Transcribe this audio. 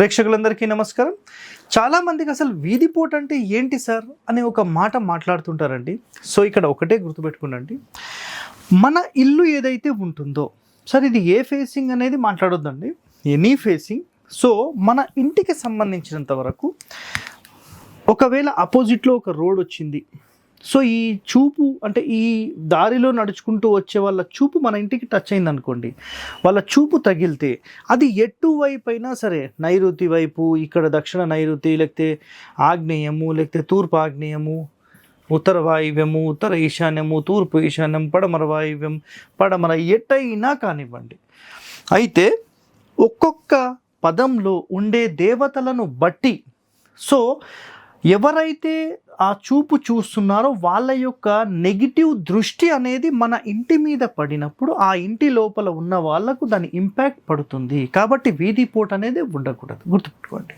ప్రేక్షకులందరికీ నమస్కారం. చాలామందికి అసలు వీధిపోటు అంటే ఏంటి సార్ అనే ఒక మాట మాట్లాడుతుంటారండి. సో ఇక్కడ ఒకటే గుర్తుపెట్టుకునండి. మన ఇల్లు ఏదైతే ఉంటుందో సార్ ఇది ఏ ఫేసింగ్ అనేది మాట్లాడొద్దండి. Any facing. సో మన ఇంటికి సంబంధించినంత వరకు ఒకవేళ అపోజిట్లో ఒక రోడ్ వచ్చింది సో ఈ చూపు అంటే ఈ దారిలో నడుచుకుంటూ వచ్చే వాళ్ళ చూపు మన ఇంటికి టచ్ అయింది అనుకోండి వాళ్ళ చూపు తగిలితే అది ఎటు వైపు అయినా సరే నైరుతి వైపు ఇక్కడ దక్షిణ నైరుతి లేకపోతే ఆగ్నేయము లేకపోతే తూర్పు ఆగ్నేయము ఉత్తర వాయువ్యము ఉత్తర ఈశాన్యము తూర్పు ఈశాన్యం పడమర వాయువ్యం పడమర ఎటైనా కానివ్వండి. అయితే ఒక్కొక్క పదంలో ఉండే దేవతలను బట్టి సో ఎవరైతే ఆ చూపు చూస్తున్నారో వాళ్ళ యొక్క నెగిటివ్ దృష్టి అనేది మన ఇంటి మీద పడినప్పుడు ఆ ఇంటి లోపల ఉన్న వాళ్ళకు దాని ఇంపాక్ట్ పడుతుంది. కాబట్టి వీధి పోటు అనేది ఉండకూడదు. గుర్తుపెట్టుకోండి.